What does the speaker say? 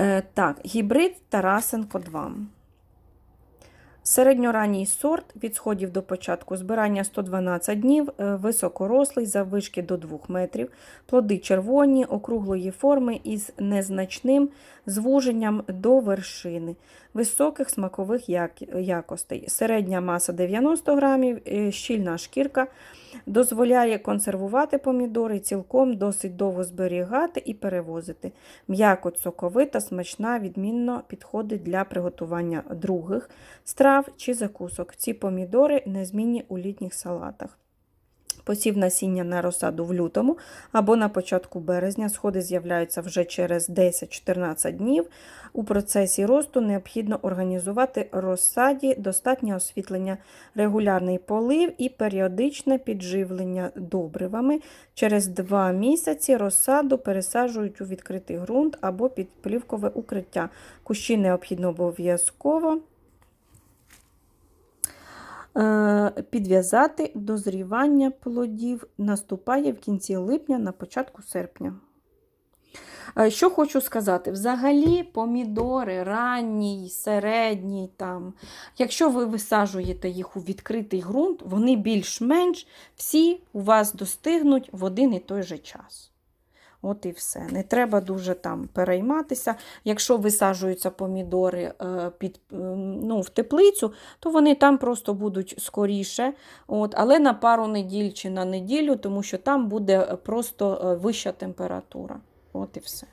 Е, Так, гібрид Тарасенко 2. Середньоранній сорт від сходів до початку збирання 112 днів, е, високорослий, заввишки до 2 метрів, плоди червоні, округлої форми із незначним звуженням до вершини, високих смакових якостей. Середня маса 90 грамів, е, щільна шкірка дозволяє консервувати помідори цілком, досить довго зберігати і перевозити. М'яко соковита, смачна, відмінно підходить для приготування других страв чи закусок. Ці помідори незмінні у літніх салатах. Посів насіння на розсаду в лютому або на початку березня. Сходи з'являються вже через 10-14 днів. У процесі росту необхідно організувати розсаді достатнє освітлення, регулярний полив і періодичне підживлення добривами. Через 2 місяці розсаду пересаджують у відкритий ґрунт або під плівкове укриття. Кущі необхідно обов'язково підв'язати дозрівання плодів наступає в кінці липня, на початку серпня. Е, Що хочу сказати, взагалі помідори ранній, середній, там, якщо ви висаджуєте їх у відкритий ґрунт, вони більш-менш всі у вас достигнуть в один і той же час. От і все. Не треба дуже там перейматися. Якщо висаджуються помідори е, під, е, ну, в теплицю, то вони там просто будуть скоріше. От, але на пару неділь чи на неділю, тому що там буде просто е, вища температура. От і все.